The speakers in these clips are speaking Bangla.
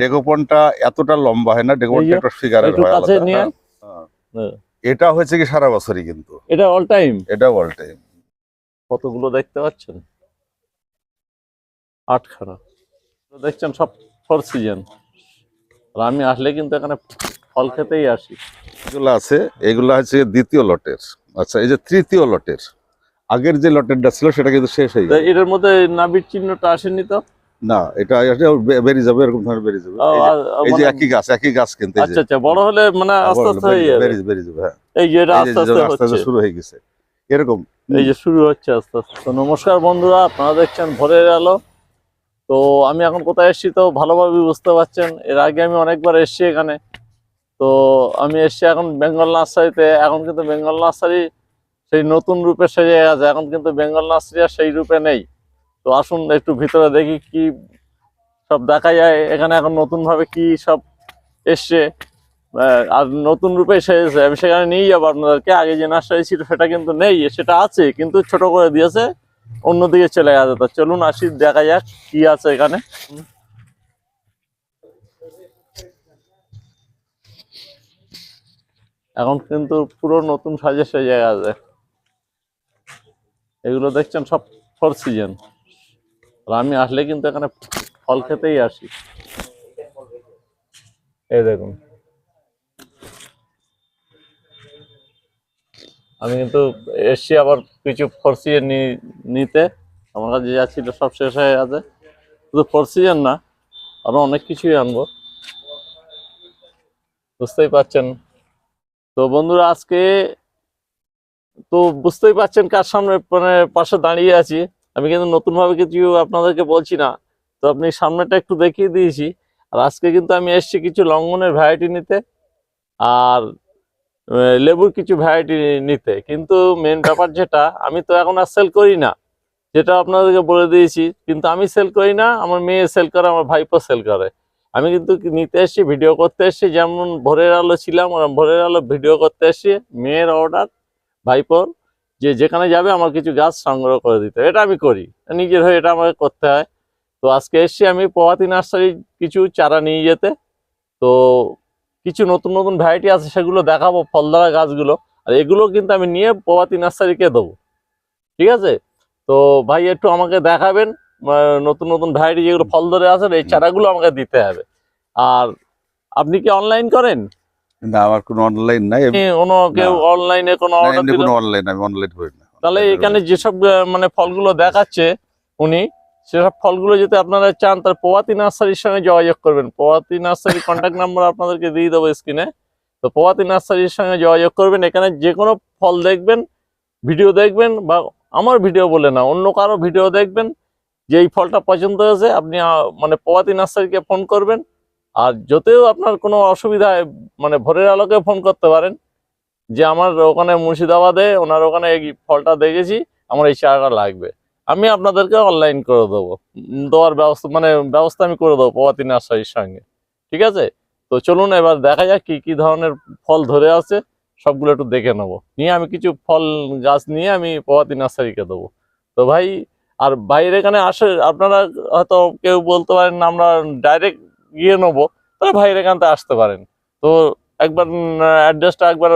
ডেগোপনটা এতটা লম্বা হয় না ডেগোপনটা একটা ফিগারের হয় হ্যাঁ, হ্যাঁ। এটা হয়েছে কি সারা বছরই কিন্তু। এটা অল টাইম এটা অল টাইম কতগুলো দেখতে পাচ্ছেন? আটখানা। তো দেখছেন সব ফোর সিজন আর আমি আসলে কিন্তু এখানে ফল খেতেই আসি। এগুলো আছে এগুলো হচ্ছে দ্বিতীয় লটের। আচ্ছা এই যে তৃতীয় লটের। আগের যে লটেরটা ছিল সেটা কিন্তু শেষ হয়ে গেছে এটার মধ্যে নাবির চিহ্নটা আসেনি তো? না এটা বেরিয়ে যাবে এরকম ধরনের বেরিয়ে যাবে। এই যে- মানে- একই গাছ একই গাছ কিন্তু আচ্ছা আচ্ছা বড় হলে মানে আস্তে আস্তে হয়ে বেরিয়ে বেরিয়ে যাবে হ্যাঁ। এই যে এটা আস্তে আস্তে আস্তে আস্তে হচ্ছে। শুরু হয়ে গেছে এরকম। এই যে শুরু হচ্ছে আস্তে আস্তে। তো নমস্কার বন্ধুরা আপনারা দেখছেন ভোরের আলো। তো আমি এখন কোথায় এসেছি তো ভালোভাবে বুঝতে পারছেন। এর আগে আমি অনেকবার এসেছি এখানে। তো আমি এসেছি এখন বেঙ্গল নার্সারিতে। এখন কিন্তু বেঙ্গল নার্সারি সেই নতুন রূপে সেজে গেছে। এখন কিন্তু বেঙ্গল নার্সারি আর সেই রূপে নেই। তো আসুন একটু ভিতরে দেখি কি সব দেখা যায়। এখানে এখন নতুন ভাবে কি সব এসছে? আর নতুন রূপে সেজেছে আমি সেখানে নিয়ে যাব আপনাদেরকে। আগে যে নার্সারি ছিল সেটা কিন্তু নেই, সেটা আছে, কিন্তু ছোট করে দিয়েছে। অন্যদিকে চলে গেছে। তো চলুন আসি, দেখা যাক কি আছে এখানে। এখন কিন্তু পুরো নতুন সাজে সেজে গেছে এগুলো দেখছেন সব ফোর সিজন আর আমি আসলে কিন্তু এখানে ফল খেতেই আসি। এই দেখুন। আমি কিন্তু এসছি আবার কিছু ফরসিয়ে নিতে। আমার কাছে যা ছিল সব শেষ হয়ে গেছে। শুধু ফরসিজন না, আরও অনেক কিছুই আনব। বুঝতেই পারছেন? তো বন্ধুরা, আজকে তো বুঝতেই পারছেন কার সামনে মানে পাশে দাঁড়িয়ে আছি। আমি কিন্তু নতুন ভাবে কিছু আপনাদেরকে বলছি না। তো আপনি সামনেটা একটু দেখিয়ে দিয়েছি। আর আজকে কিন্তু আমি এসেছি কিছু লঙ্ঘনের ভ্যারাইটি নিতে আর লেবুর কিছু ভ্যারাইটি নিতে। কিন্তু মেন ব্যাপার যেটা, আমি তো এখন আর সেল করি না। যেটা আপনাদেরকে বলে দিয়েছি, কিন্তু আমি সেল করি না, আমার মেয়ে সেল করে, আমার ভাইপো সেল করে। আমি কিন্তু নিতে এসেছি ভিডিও করতে এসেছি, যেমন ভোরের আলো ছিলাম, ওরম ভোরের আলো ভিডিও করতে এসেছি, মেয়ের অর্ডার ভাইপোর। যে যেখানে যাবে আমার কিছু গাছ সংগ্রহ করে দিতে এটা আমি করি। নিজের হয়ে এটা আমাকে করতে হয়। তো আজকে এসেছি আমি প্রভাতী নার্সারি কিছু চারা নিয়ে যেতে। তো কিছু নতুন নতুন ভ্যারাইটি আছে, সেগুলো দেখাবো, ফলদারা গাছগুলো। আর এগুলো কিন্তু আমি নিয়ে প্রভাতী নার্সারিকে দেবো। ঠিক আছে? তো ভাই একটু আমাকে দেখাবেন নতুন নতুন ভ্যারাইটি যেগুলো ফল ধরে আছে, এই চারাগুলো আমাকে দিতে হবে। আর আপনি কি অনলাইন করেন? না আমার কোনো অনলাইন নাই। কোনো কেউ অনলাইনে কোনো অর্ডার কোনো অনলাইন আমি অনলাইন করি না। তাহলে এখানে যেসব মানে ফলগুলো দেখাচ্ছে উনি সেসব ফলগুলো যদি আপনারা চান তাহলে প্রভাতী নার্সারির সঙ্গে যোগাযোগ করবেন। প্রভাতী নার্সারির কন্ট্যাক্ট নাম্বার আপনাদেরকে দিয়ে দেবো স্ক্রিনে তো প্রভাতী নার্সারির সঙ্গে যোগাযোগ করবেন। এখানে যে কোনো ফল দেখবেন ভিডিও দেখবেন বা আমার ভিডিও বলে না অন্য কারও ভিডিও দেখবেন। যে এই ফলটা পছন্দ হয়েছে আপনি মানে প্রভাতী নার্সারিকে ফোন করবেন। আর যতেও আপনার কোনো অসুবিধায় মানে ভোরের আলোকে ফোন করতে পারেন, যে আমার ওখানে মুর্শিদাবাদে, ওনার ওখানে এই ফলটা দেখেছি, আমার এই চারাটা লাগবে। আমি আপনাদেরকে অনলাইন করে দেবো। দেওয়ার ব্যবস্থা মানে ব্যবস্থা আমি করে দেবো প্রভাতী নার্সারির সঙ্গে। ঠিক আছে? তো চলুন এবার দেখা যাক কি কি ধরনের ফল ধরে আছে, সবগুলো একটু দেখে নেব। নিয়ে আমি কিছু ফল, গাছ নিয়ে আমি প্রভাতী নার্সারিকে দেবো। তো ভাই, আর বাইরে এখানে আসে, আপনারা হয়তো কেউ বলতে পারেন, আমরা ডাইরেক্ট গিয়ে নেব তাহলে ভাইয়ের এখান থেকে আসতে পারেন। তো একবার অ্যাড্রেসটা একবার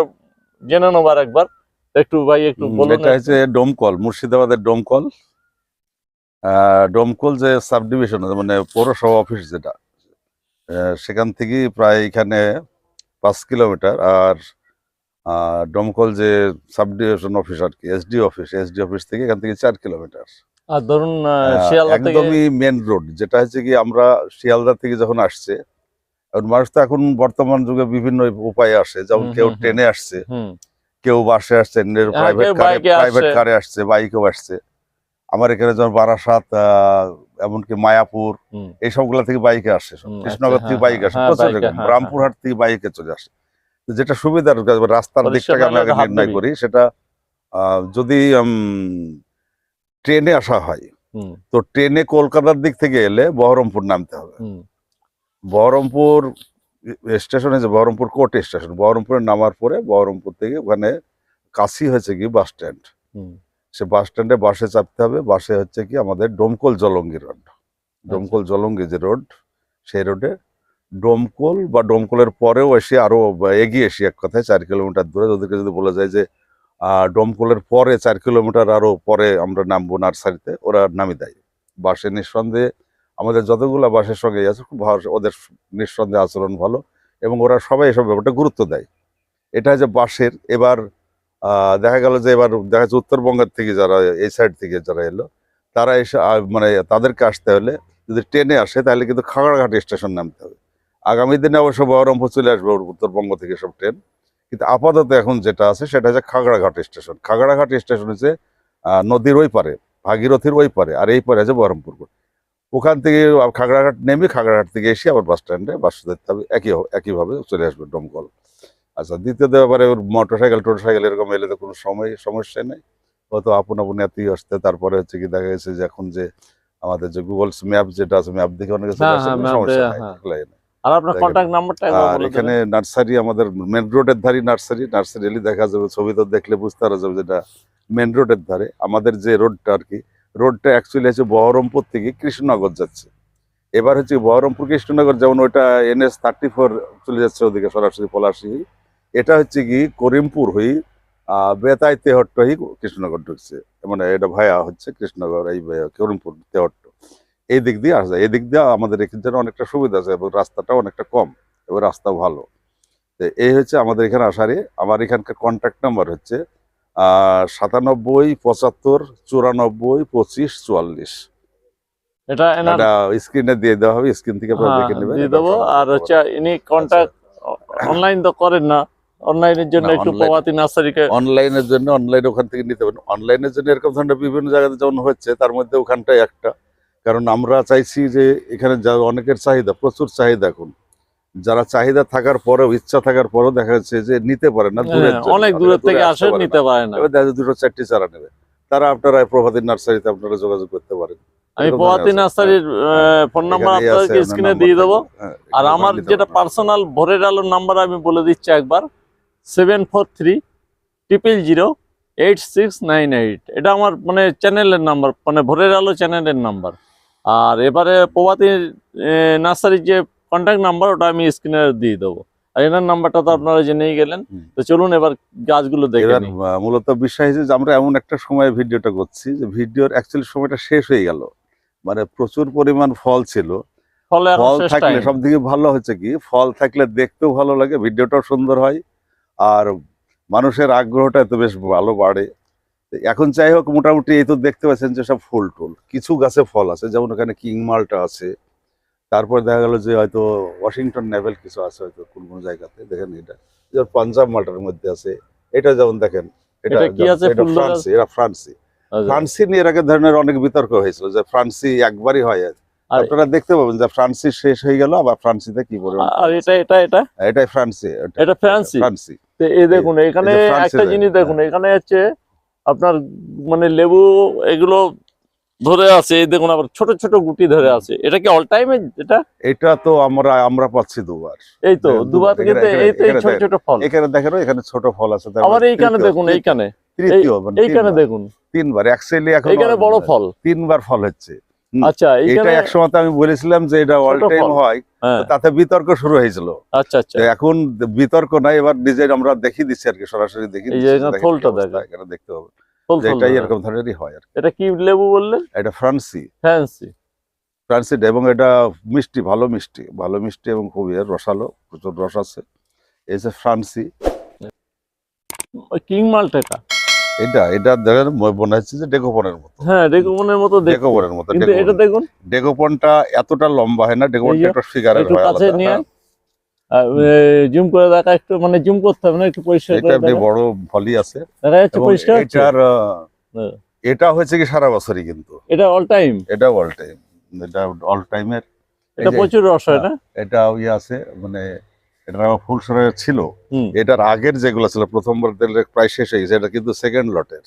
জেনে নেবার একবার। একটু ভাই একটু হুম, বলুন এটা হচ্ছে ডোমকল মুর্শিদাবাদের ডোমকল। ডোমকল যে সাব ডিভিশন মানে পৌরসভা অফিস যেটা সেখান থেকে প্রায় এখানে পাঁচ কিলোমিটার। আর ডোমকল যে সাব ডিভিশন অফিস আর কি এসডি অফিস এসডি অফিস থেকে এখান থেকে চার কিলোমিটার। আর ধরুন আহ, শিয়ালদা থেকে একদমই মেন রোড যেটা হচ্ছে কি আমরা শিয়ালদা থেকে যখন আসছে এখন মানুষ তো এখন বর্তমান যুগে বিভিন্ন উপায়ে আসে। যেমন কেউ। ট্রেনে আসছে কেউ বাসে আসছে প্রাইভেট কেউ কারে প্রাইভেট আসছে। কারে আসছে বাইকেও আসছে। আমার এখানে যেমন বারাসাত এমনকি মায়াপুর এই সবগুলা থেকে বাইকে আসে কৃষ্ণনগর আচ্ছা, থেকে হ্যাঁ, বাইক আসে হ্যাঁ, প্রচুর বাইকে। হ্যাঁ, রামপুরহাট থেকে বাইকে চলে আসে। যেটা সুবিধার রাস্তার দিকটাকে আমি আগে নির্ণয় করি সেটা আহ, যদি ট্রেনে আসা হয়। তো ট্রেনে কলকাতার দিক থেকে এলে বহরমপুর নামতে হবে। বহরমপুর স্টেশন হয়েছে বহরমপুর কোর্ট স্টেশন বহরমপুরে নামার পরে বহরমপুর থেকে ওখানে কাশি হয়েছে কি বাস স্ট্যান্ড। সে বাস স্ট্যান্ডে বাসে চাপতে হবে বাসে হচ্ছে কি আমাদের ডোমকল জলঙ্গি রোড। ডোমকল জলঙ্গি যে রোড সেই রোডে ডোমকল বা ডোমকলের পরেও এসে আরও এগিয়ে এসে এক কথায় চার কিলোমিটার দূরে ওদেরকে যদি বলা যায় যে ডোমকলের পরে চার কিলোমিটার আরও পরে আমরা নামবো নার্সারিতে, ওরা নামি দেয়। বাসে নিঃসন্দেহে আমাদের যতগুলো বাসের সঙ্গে আছে, খুব ওদের নিঃসন্দেহে আচরণ ভালো এবং ওরা সবাই এসব ব্যাপারটা গুরুত্ব দেয়। এটা যে বাসের এবার দেখা গেল যে এবার দেখা যাচ্ছে উত্তরবঙ্গের থেকে যারা এই সাইড থেকে যারা এলো, তারা এসে মানে তাদেরকে আসতে হলে যদি ট্রেনে আসে তাহলে কিন্তু খাগড়াঘাট স্টেশন নামতে হবে। আগামী দিনে অবশ্য বহরমপুর চলে আসবে উত্তরবঙ্গ থেকে সব ট্রেন। কিন্তু আপাতত এখন যেটা আছে সেটা হচ্ছে খাগড়াঘাট স্টেশন। খাগড়াঘাট স্টেশন হচ্ছে নদীর ওই পারে ভাগীরথীর ওই পারে আর এই পারে আছে বহরমপুর ওখান থেকে খাগড়াঘাট নেমে খাগড়াঘাট থেকে এসে আবার বাস স্ট্যান্ডে বাস ধরতে হবে একই একইভাবে চলে আসবে দমকল আচ্ছা দ্বিতীয়ত ব্যাপারে ওর মোটর সাইকেল টোটর সাইকেল এরকম এলে তো কোনো সময় সমস্যা নেই। হয়তো আপন আপন এতই আসতে তারপরে হচ্ছে কি দেখা গেছে যে এখন যে আমাদের যে গুগল ম্যাপ যেটা আছে ম্যাপ দেখে অনেক হ্যাঁ, হ্যাঁ, সমস্যা নাই, হ্যাঁ। আর আপনার। কন্ট্যাক্ট নাম্বারটা আর এখানে নার্সারি আমাদের মেন রোডের ধারে নার্সারি। নার্সারি এলে দেখা যাবে ছবি তো দেখলে বুঝতে পারা যাবে যেটা মেন রোডের ধারে। আমাদের যে রোডটা আর কি রোডটা অ্যাকচুয়ালি আছে বহরমপুর থেকে কৃষ্ণনগর যাচ্ছে। এবার হচ্ছে বহরমপুর কৃষ্ণনগর যেমন ওইটা এনএস থার্টি ফোর চলে যাচ্ছে ওদিকে সরাসরি পলাশি। এটা হচ্ছে কি করিমপুর হই আহ, বেতাই তেহট্ট হই কৃষ্ণনগর ঢুকছে। মানে এটা ভায়া হচ্ছে কৃষ্ণনগর এই ভায়া করিমপুর তেহট্ট। এই দিক দিয়ে আসা যায়। এই দিক দিয়ে আমাদের এখানে অনেকটা সুবিধা আছে এবং রাস্তাটা অনেকটা কম এবং রাস্তাও ভালো। তো এই হচ্ছে আমাদের এখানে আসারে আমার এখানকার কন্ট্যাক্ট নাম্বার হচ্ছে সাতানব্বই পঁচাত্তর চুরানব্বই পঁচিশ চুয়াল্লিশ। এটা এটা স্ক্রিনে দিয়ে দেওয়া হবে স্ক্রিন থেকে আপনারা হ্যাঁ, দেখে নেবেন। দিয়ে দেবো। আর হচ্ছে ইনি কন্ট্যাক্ট অনলাইন তো করেন না। অনলাইনের জন্য একটু নার্সারিকে অনলাইনের জন্য অনলাইন ওখান থেকে নিতে পারেন। অনলাইনের জন্য এরকম ধরনের বিভিন্ন জায়গাতে যেমন হচ্ছে তার মধ্যে ওখানটাই একটা। কারণ আমরা চাইছি যে এখানে যা অনেকের চাহিদা প্রচুর চাহিদা এখন। যারা চাহিদা থাকার পরেও ইচ্ছা থাকার পরেও দেখা যাচ্ছে যে নিতে পারে না হ্যাঁ, অনেক দূরের থেকে আসে নিতে। পারে না। দেখা দুটো চারটি চারা নেবে। তারা আপনারা প্রভাতী নার্সারিতে আপনারা যোগাযোগ করতে পারেন। আমি প্রভাতী নার্সারির ফোন নাম্বার এখানেই আছে, আপনাদেরকে স্ক্রিনে দিয়ে দেবো। হ্যাঁ, আর আমার যেটা পার্সোনাল ভোরের আলোর নাম্বার আমি বলে দিচ্ছি একবার। Seven four three triple zero eight six nine eight এটা আমার মানে চ্যানেলের নাম্বার মানে ভোরের আলো চ্যানেলের নাম্বার আর এবারে প্রভাতী নার্সারির যে কন্ট্যাক্ট নাম্বার ওটা আমি স্ক্রিনে দিয়ে দেবো। আর এনার নাম্বারটা তো আপনারা জেনেই গেলেন। তো চলুন এবার গাছগুলো দেখে এবার নিই। আহ, মূলত হয়েছে যে আমরা এমন একটা সময় ভিডিওটা করছি যে ভিডিওর অ্যাকচুয়ালি সময়টা শেষ হয়ে গেল। মানে প্রচুর পরিমাণ ফল ছিল। ফলে থাকলে। সব থেকে ভালো হচ্ছে কি? ফল থাকলে দেখতেও ভালো লাগে ভিডিওটাও সুন্দর হয়। আর মানুষের আগ্রহটা তো বেশ ভালো বাড়ে। এখন যাই হোক মোটামুটি এই তো দেখতে পাচ্ছেন যে সব ফুল টুল। কিছু গাছে ফল আছে যেমন ওখানে কিং মালটা আছে। তারপর দেখা গেল যে হয়তো ওয়াশিংটন নেভেল কিছু আছে হয়তো কোন কোন জায়গাতে দেখেন এটা। যেমন পাঞ্জাব মালটার মধ্যে আছে। এটা যেমন দেখেন এটা এটা এটা? ফ্রান্সি এটা ফ্রান্সি। আচ্ছা। ফ্রান্সি নিয়ে এর আগে ধরনের অনেক বিতর্ক হয়েছিল যে ফ্রান্সি একবারই হয় আপনারা দেখতে পাবেন যে ফ্রান্সি শেষ হয়ে গেল আবার ফ্রান্সিতে কি পরিমাণ আর এটা এটা এটা? এটাই ফ্রান্সি এটা- এটা ফ্রান্সি? ফ্রান্সি। এই দেখুন এখানে একটা জিনিস দেখুন। এখানে হচ্ছে আপনার মানে লেবু এগুলো ধরে আছে এই দেখুন আবার ছোট ছোট গুটি ধরে আছে। এটা কি অল টাইমে এটা? এটা তো আমরা আমরা পাচ্ছি দুবার। এই তো দুবার এখানে- কিন্তু এই তো ছোট ছোট ফল। এখানে দেখেন এখানে ছোট ফল আছে আবার মানে এইখানে দেখুন এইখানে। মানে এইখানে দেখুন। তিনবার অ্যাকচুয়ালি এখন এইখানে বড় ফল। তিনবার ফল হচ্ছে। আচ্ছা এটা একসময় আমি বলেছিলাম যে এটা অল টাইম হয় হ্যাঁ। তাতে বিতর্ক শুরু হয়েছিল। আচ্ছা আচ্ছা। এখন বিতর্ক নাই এবার ডিজাইন আমরা দেখিয়ে দিচ্ছি আর কি সরাসরি দেখি দেখতে হবে। এটাই এরকম ধরনেরই হয় আর এটা কি লেবু বললেন? এটা ফ্রান্সি। ফ্রান্সিড এবং এটা মিষ্টি ভালো মিষ্টি ভালো মিষ্টি এবং খুবই রসালো প্রচুর রস আছে। এই যে ফ্রান্সি। কিং মালটা এটা এটা দেখেন মনে হচ্ছে যে ডেকোপনের মতো। হ্যাঁ ডেকুমনের মতো ডেকোপনের মতো কিন্তু এটা। দেখুন। ডেকোপনটা এতটা লম্বা হয় না ডেকোপনটা একটা ফিগারের হয় কাছে নিয়ে হ্যাঁ, জুম করে দেখা একটু মানে জুম করতে হবে না একটু পরিষ্কার এটা করে বড় ফলই আছে। দেখা যাচ্ছে পরিষ্কার? এটার হ্যাঁ। এটা হচ্ছে কি সারা বছরই কিন্তু। এটা অল টাইম এটা অল টাইম এটা অল টাইমের এটা প্রচুর রস হয় না? এটা ইয়ে আছে মানে এটা আমার ফুল সরে ছিল। এটার আগের যেগুলো ছিল প্রথমবার প্রায় শেষ হয়ে গেছে এটা কিন্তু সেকেন্ড লটের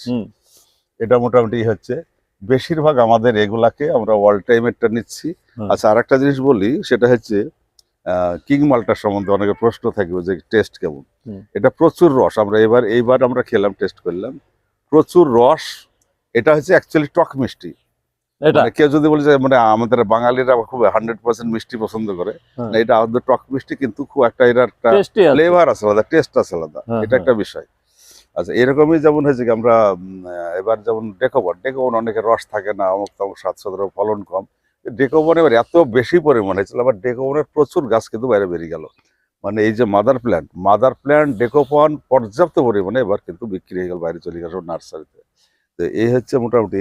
এটা মোটামুটি হচ্ছে বেশিরভাগ আমাদের এগুলাকে আমরা ওয়াল টাইমেরটা নিচ্ছি। আচ্ছা আর একটা জিনিস বলি সেটা হচ্ছে কিং মালটার সম্বন্ধে অনেকের প্রশ্ন থাকবে যে টেস্ট কেমন। এটা প্রচুর রস আমরা এবার এইবার আমরা খেলাম টেস্ট করলাম। প্রচুর রস এটা হচ্ছে অ্যাকচুয়ালি টক মিষ্টি। এটা মানে কেউ যদি বলে যে মানে আমাদের বাঙালিরা খুব হান্ড্রেড পার্সেন্ট মিষ্টি পছন্দ করে হ্যাঁ। এটা আমাদের টক মিষ্টি কিন্তু খুব একটা এটার একটা আছে। ফ্লেভার আছে আলাদা টেস্ট আছে আলাদা। হ্যাঁ, এটা একটা বিষয়। আচ্ছা এরকমই যেমন হয়েছে কি আমরা এবার যেমন ডেকোবন ডেকোবন অনেকের রস থাকে না অমুক তমুক স্বাদ সদর ফলন কম। ডেকোবন এবার এত বেশি পরিমাণ হয়েছিল আবার ডেকোবনের প্রচুর গাছ কিন্তু বাইরে বেরিয়ে গেল। মানে এই যে mother plant mother plant dekopon পর্যাপ্ত পরিমাণে এবার কিন্তু বিক্রি হয়ে গেল বাইরে চলে গেল নার্সারিতে। তো এই হচ্ছে মোটামুটি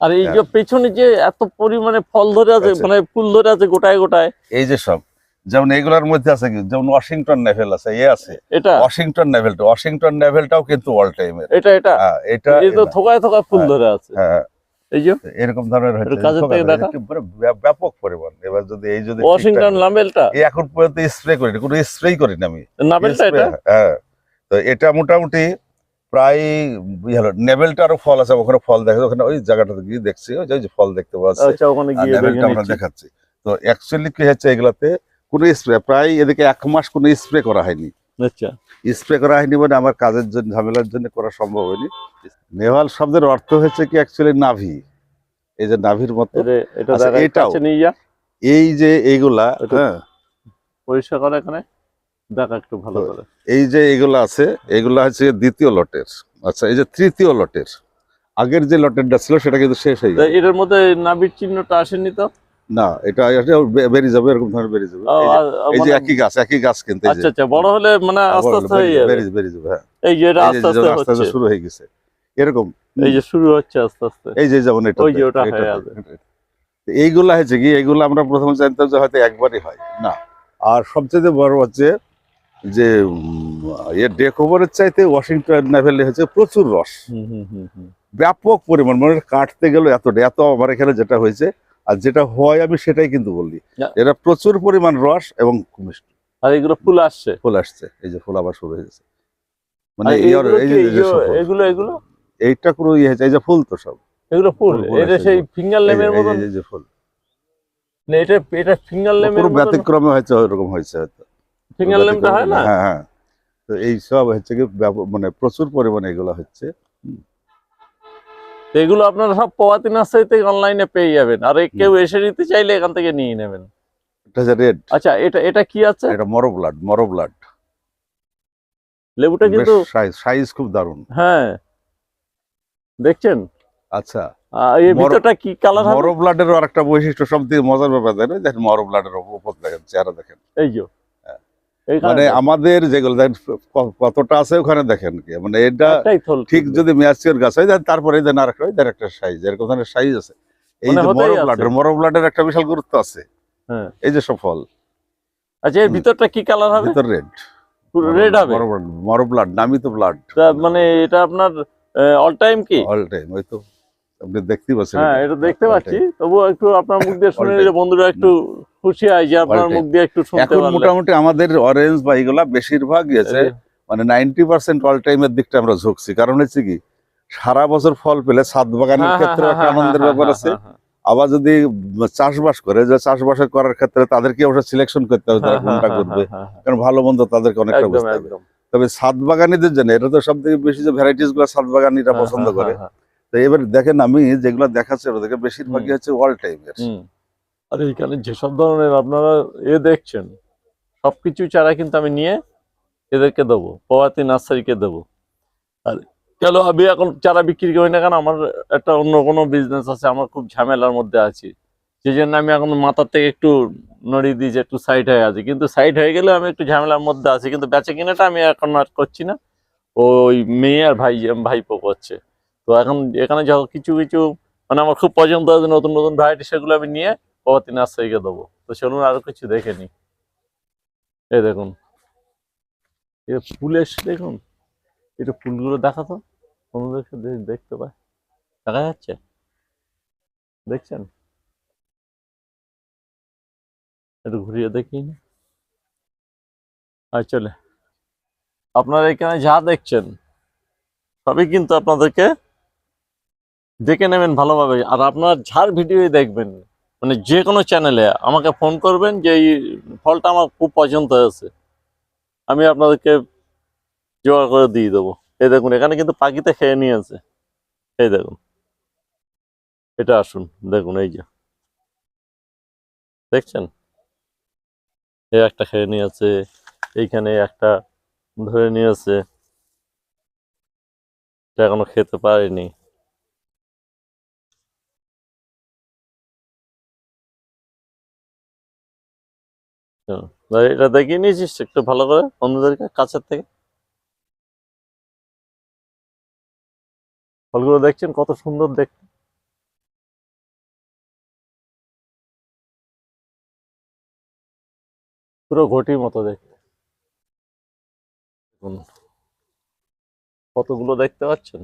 আর এই যে পেছনে যে এত পরিমাণে ফল ধরে আছে। মানে ফুল ধরে আছে গোটায় গোটায়। এই যে সব যেমন এইগুলোর মধ্যে আছে কি? যেমন ওয়াশিংটন নেভেল আছে এ আছে। এটা? ওয়াশিংটন নেভেলটা ওয়াশিংটন নেভেলটাও কিন্তু অল টাইমের এটা এটা? এটা এই তো থোকায় থোকায় ফুল হ্যাঁ। ধরে আছে। হ্যাঁ। এই যে? এরকম ধরনের হচ্ছে। ব্যাপক পরিমাণ। এবার যদি এই যদি ওয়াশিংটন এই এখন পর্যন্ত স্প্রে করি কোনো স্প্রে করি না আমি নামেলটা এটা? হ্যাঁ। তো এটা মোটামুটি প্রায় ইয়ে হলো নেভেলটারও ফল আছে ওখানে ফল দেখা ওখানে ওই জায়গাটাতে গিয়ে দেখছি ওই যে ফল দেখতে পাওয়া যাচ্ছে। আচ্ছা ওখানে আর গিয়ে নেভেলটা। দেখাচ্ছি। তো অ্যাকচুয়ালি কি হচ্ছে এগুলাতে কোনো স্প্রে প্রায় এদিকে এক মাস কোনো স্প্রে করা হয়নি। আচ্ছা। স্প্রে করা হয়নি মানে আমার কাজের জন্য ঝামেলার জন্য করা সম্ভব হয়নি। নেভাল শব্দের অর্থ হচ্ছে কি অ্যাকচুয়ালি নাভি। এই যে নাভির মতো। আচ্ছা, এটাও। এই যে এইগুলা হ্যাঁ। পরিষ্কার করে এখানে। দেখা একটু ভালো করে। এই যে এগুলা আছে এগুলা হচ্ছে দ্বিতীয় লটের। আচ্ছা এই যে তৃতীয় লটের আগের যে লটেরটা ছিল সেটা কিন্তু শেষ হয়ে গেল। এটার মধ্যে নাবির চিহ্নটা আসেনি তো? না এটা বেরিয়ে যাবে এরকম ধরনের বেরিয়ে যাবে। এই যে- মানে- একই গাছ একই গাছ কিন্তু আচ্ছা আচ্ছা বড় হলে মানে আস্তে আস্তে হয়ে বেরিয়ে- যাবে। বেরিয়ে যাবে হ্যাঁ। এই যে এটা আস্তে আস্তে আস্তে আস্তে শুরু হয়ে গেছে। এরকম। এই যে শুরু হচ্ছে আস্তে আস্তে। এই যে যেমন এটা ওই যে ওটা হয়ে আছে। এইগুলা হয়েছে কি এইগুলো আমরা প্রথমে জানতাম যে হয়তো একবারই হয়। না আর সবচেয়ে বড় হচ্ছে যে ইয়ে ডেকোভারের চাইতে ওয়াশিংটন নেভেলে হচ্ছে প্রচুর রস। হুম হুম হুম হুম। ব্যাপক পরিমাণ মানে কাটতে গেলে এত এত আমার এখানে যেটা হয়েছে আর যেটা হয় আমি সেটাই কিন্তু বললি। না। এটা প্রচুর পরিমাণ রস এবং মিষ্টি আর এগুলো ফুল আসছে। ফুল আসছে এই যে ফুল আবার শুরু হয়ে গেছে। মানে আর- এগুলো। এগুলো এইটা কোনো ইয়ে হয়েছে এই যে ফুল তো সব। এগুলো ফুল এটা সেই ফিঙ্গার লেমের মতন? এই যে ফুল। না, এটা এটা ফিঙ্গার লেমের পুরো ব্যতিক্রমে হয়েছে ওইরকম হয়েছে হয়তো। ফিঙ্গার হয় না? হ্যাঁ হ্যাঁ। তো এই সব হচ্ছে কি মানে প্রচুর পরিমাণে এগুলো হচ্ছে এগুলো আপনারা সব পোয়াতি নার্সারি অনলাইনে পেয়ে যাবেন। আর কেউ এসে নিতে চাইলে এখান থেকে নিয়ে নেবেন। এটা হচ্ছে রেড আচ্ছা এটা এটা কি আছে? এটা মরো ব্লাড লেবুটা কিন্তু সাইজ সাইজ খুব দারুণ। হ্যাঁ। দেখছেন? আচ্ছা। ভিতরটা কি কালার হবে? আরেকটা বৈশিষ্ট্য সব থেকে মজার ব্যাপার দেখেন দেখেন মরো ব্লাডের উপর দেখেন চেহারা দেখেন। এই যে। মানে আমাদের যেগুলো কতটা আছে ওখানে দেখেন কি? মানে এটা ঠিক যদি ম্যাচিওর গাছ হয় তারপরে দেন আরেকটা একটা সাইজ। এরকম ধরনের সাইজ আছে। এই মানে যে হতেই মরো আছে। ব্লাডের মরো ব্লাডের একটা বিশাল গুরুত্ব আছে। হ্যাঁ। এই যে সফল আচ্ছা এর ভিতরটা কি কালার হবে? ভিতর রেড রেড হবে? মরো ব্লাড নামি তো ব্লাড মানে এটা আপনার অল টাইম কি? অল টাইম ওই তো আপনি দেখতেই পাচ্ছেন হ্যাঁ এটা। দেখতে পাচ্ছি। time। তবুও একটু আপনার মুখ দিয়ে শুনে নিলে বন্ধুরা একটু খুশি হয় যে আপনার. মুখ দিয়ে একটু শুনতে এখন মোটামুটি আমাদের অরেঞ্জ বা এগুলা বেশিরভাগ গেছে মানে নাইনটি পার্সেন্ট অল টাইমের দিকটা আমরা ঝুঁকছি। কারণ হচ্ছে কি সারা বছর ফল পেলে ছাদ বাগানের হ্যাঁ, ক্ষেত্রে হ্যাঁ, একটা হ্যাঁ, আনন্দের হ্যাঁ, ব্যাপার হ্যাঁ, আছে। হ্যাঁ, হ্যাঁ। আবার যদি চাষবাস করে যে চাষবাস করার ক্ষেত্রে তাদেরকে অবশ্য সিলেকশন করতে হবে তারা হ্যাঁ, কোনটা হ্যাঁ, করবে। হ্যাঁ, হ্যাঁ, কারণ ভালো মন্দ তাদেরকে অনেকটা বুঝতে হবে। তবে ছাদ বাগানিদের জন্য এটা তো সব থেকে বেশি যে ভ্যারাইটিসগুলো ছাদ বাগানিরা হ্যাঁ, পছন্দ হ্যাঁ, করে হ্যাঁ, তো এবার দেখেন আমি যেগুলো দেখাচ্ছি ওদেরকে বেশিরভাগই হচ্ছে অল টাইমের হুম। আর এইখানে যেসব ধরনের আপনারা এ দেখছেন সবকিছু চারা কিন্তু আমি নিয়ে এদেরকে দেবো পওয়াতি নার্সারিকে দেবো। আর কেন আমি এখন চারা বিক্রি করি না কেন? আমার একটা অন্য কোনো বিজনেস আছে আমার খুব ঝামেলার মধ্যে আছি। সেই জন্য আমি এখন মাথার থেকে একটু নড়িয়ে দিই যে একটু সাইড হয়ে আছি। কিন্তু সাইড হয়ে গেলে আমি একটু ঝামেলার মধ্যে আছি। কিন্তু বেচে কিনাটা আমি এখন আর করছি না। ওই মেয়ে আর ভাই ভাইপো করছে। তো এখন এখানে যখন কিছু কিছু মানে আমার খুব পছন্দ আছে নতুন নতুন ভ্যারাইটি সেগুলো আমি নিয়ে পরবর্তী নার্সারিকে দেবো। তো চলুন আরও কিছু দেখে নি এই দেখুন। এ ফুল এসছে দেখুন। একটু ফুলগুলো দেখাতো বন্ধুদেরকে দেখতে পায় দেখা যাচ্ছে? দেখছেন? একটু ঘুরিয়ে দেখি আর চলে। আপনারা এখানে যা দেখছেন, সবই কিন্তু আপনাদেরকে দেখে নেবেন ভালোভাবে। আর আপনার যার ভিডিওই দেখবেন মানে যে কোনো চ্যানেলে আমাকে ফোন করবেন যে এই ফলটা আমার খুব পছন্দ হয়েছে। আমি আপনাদেরকে জোগাড় করে দিয়ে দেবো। এই দেখুন, এখানে কিন্তু পাখিতে খেয়ে নিয়েছে। এই দেখুন। এটা আসুন, দেখুন এই যে। দেখছেন? এই একটা খেয়ে নিয়েছে, এইখানে একটা ধরে নিয়েছে। এটা এখনও খেতে পারেনি। এটা দেখিয়ে নিয়েছিস একটু ভালো করে অন্যদেরকে কাছের থেকে? ফলগুলো দেখছেন কত সুন্দর দেখতে পুরো ঘটির মতো দেখতে কতগুলো দেখতে পাচ্ছেন?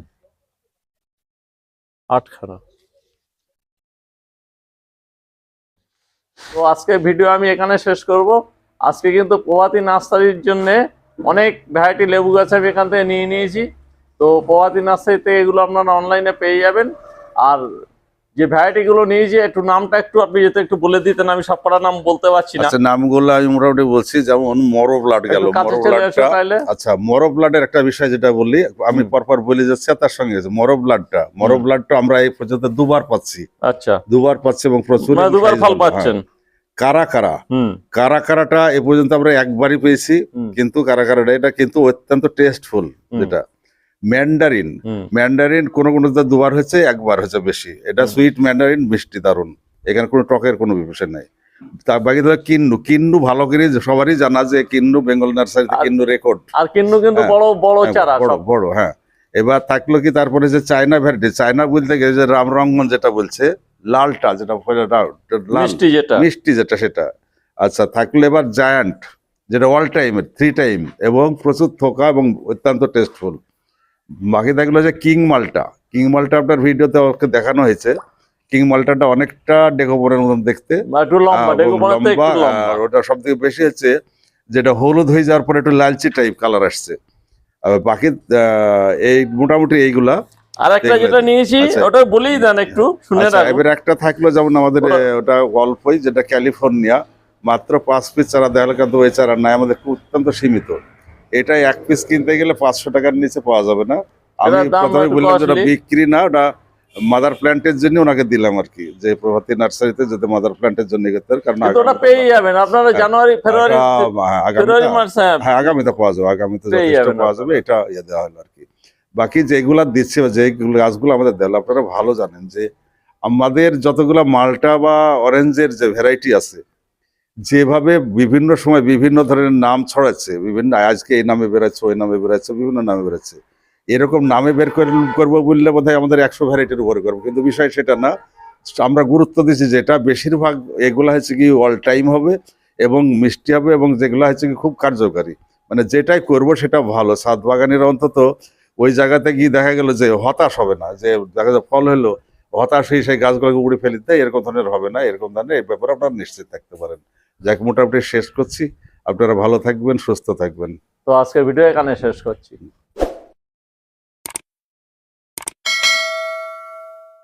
আটখানা। তো আজকে ভিডিও আমি এখানে শেষ করব। আজকে কিন্তু প্রভাতী নার্সারির জন্য অনেক ভ্যারাইটি লেবু গাছ আমি এখান থেকে নিয়ে নিয়েছি। তো প্রভাতী নার্সারিতে এগুলো আপনারা অনলাইনে পেয়ে যাবেন। আর যে ভ্যারাইটি গুলো নিয়েছি একটু নামটা একটু আপনি যেতে একটু বলে দিতেন আমি সব কটা নাম বলতে পারছি না। আচ্ছা নামগুলো আমি মোটামুটি বলছি যেমন মরো ব্লাড গেল মরো ব্লাডটা আচ্ছা মরো ব্লাডের একটা বিষয় যেটা বলি আমি। পরপর বলে যাচ্ছি তার সঙ্গে মরো ব্লাডটা মরো। ব্লাডটা আমরা এই পর্যন্ত দুবার পাচ্ছি। আচ্ছা। দুবার পাচ্ছি এবং প্রচুর মানে দুবার ফল পাচ্ছেন। হ্যাঁ। কারা কারা? হুম। কারা কারাটা এ পর্যন্ত আমরা একবারই পেয়েছি কিন্তু কারা কারাটা এটা কিন্তু অত্যন্ত টেস্টফুল যেটা। ম্যান্ডারিন। ম্যান্ডারিন কোনো কোনো দুবার হয়েছে একবার হয়েছে বেশি। এটা সুইট ম্যান্ডারিন মিষ্টি দারুণ এখানে কোনো টকের কোনো বিষয় নাই। তার বাকি ধরো কিন্নু। কিন্নু ভালো করে সবারই জানা যে কিন্নু বেঙ্গল নার্সারিতে কিন্নু রেকর্ড আর কিন্তু কিন্তু হ্যাঁ। বড় বড় হ্যাঁ, চারা বড় বড় হ্যাঁ। এবার থাকল কি তারপরে যে চায়না ভ্যারাইটি চায়না বলতে গেলে যে রামরঙ্গন যেটা বলছে লালটা যেটা মিষ্টি যেটা। মিষ্টি যেটা সেটা। আচ্ছা থাকলে এবার জায়ান্ট যেটা অল টাইমের থ্রি টাইম এবং প্রচুর থোকা এবং অত্যন্ত টেস্টফুল বাকি থাকল যে কিং মালটা। কিং মালটা আপনার ভিডিওতে ওকে দেখানো হয়েছে। কিং মালটাটা অনেকটা ডেকোবরের মতন দেখতে। লম্বা হ্যাঁ, লম্বা, আর ওটা সব থেকে বেশি হচ্ছে যেটা হলুদ হয়ে যাওয়ার পরে একটু লালচি টাইপ কালার আসছে। আর বাকি এই মোটামুটি এইগুলা। আর একটা। যেটা নিয়েছি আচ্ছা। ওটা বলেই দেন একটু শুনে আচ্ছা এবার একটা থাকল যেমন আমাদের ওটা- এ, অল্পই যেটা ক্যালিফোর্নিয়া। মাত্র পাঁচ পিস চারা গেলো কিন্তু ওই চারা নাই আমাদের অত্যন্ত সীমিত। এটা এক পিস কিনতে গেলে পাঁচশো টাকার নিচে পাওয়া যাবে না। আমি প্রথমে বললাম যেটা বিক্রি না ওটা মাদার প্ল্যান্টের জন্য ওনাকে দিলাম আর কি যে প্রভাতী নার্সারিতে যাতে মাদার প্ল্যান্টের জন্য করতে কারণ ওটা পেয়ে যাবেন। আপনারা হ্যাঁ, জানুয়ারি ফেব্রুয়ারি হ্যাঁ, ফেব্রুয়ারি মার্চ হ্যাঁ আগামীতে পাওয়া যাবে আগামীতে যথেষ্ট পাওয়া যাবে এটা ইয়ে দেওয়া হলো আর কি। বাকি যেগুলা দিচ্ছে যে গাছগুলো আমাদের দেওয়া আপনারা ভালো জানেন যে আমাদের যতগুলা মালটা বা অরেঞ্জের যে ভ্যারাইটি আছে যেভাবে বিভিন্ন সময় বিভিন্ন ধরনের নাম ছড়াচ্ছে, বিভিন্ন, আজকে এই নামে বেরোচ্ছে, ওই নামে বেরোচ্ছে, বিভিন্ন নামে বেরোচ্ছে, এরকম নামে বের করে করব বললে বোধহয় আমাদের একশো ভ্যারাইটির উপরে করব। কিন্তু বিষয় সেটা না, আমরা গুরুত্ব দিচ্ছি যেটা বেশিরভাগ এগুলো হচ্ছে কি অল টাইম হবে এবং মিষ্টি হবে এবং যেগুলো হচ্ছে কি খুব কার্যকারী। মানে যেটাই করব সেটা ভালো। সাত বাগানের অন্তত ওই জায়গাতে গিয়ে দেখা গেল যে হতাশ হবে না, যে দেখা যায় ফল হলো, হতাশ হয়ে সেই গাছগুলোকে উড়ে ফেলে দেয় এরকম ধরনের হবে না, এরকম ধরনের এই ব্যাপারে আপনারা নিশ্চিত থাকতে পারেন। যাক, মোটামুটি শেষ করছি। আপনারা ভালো থাকবেন, সুস্থ থাকবেন। তো আজকের ভিডিও এখানে শেষ করছি।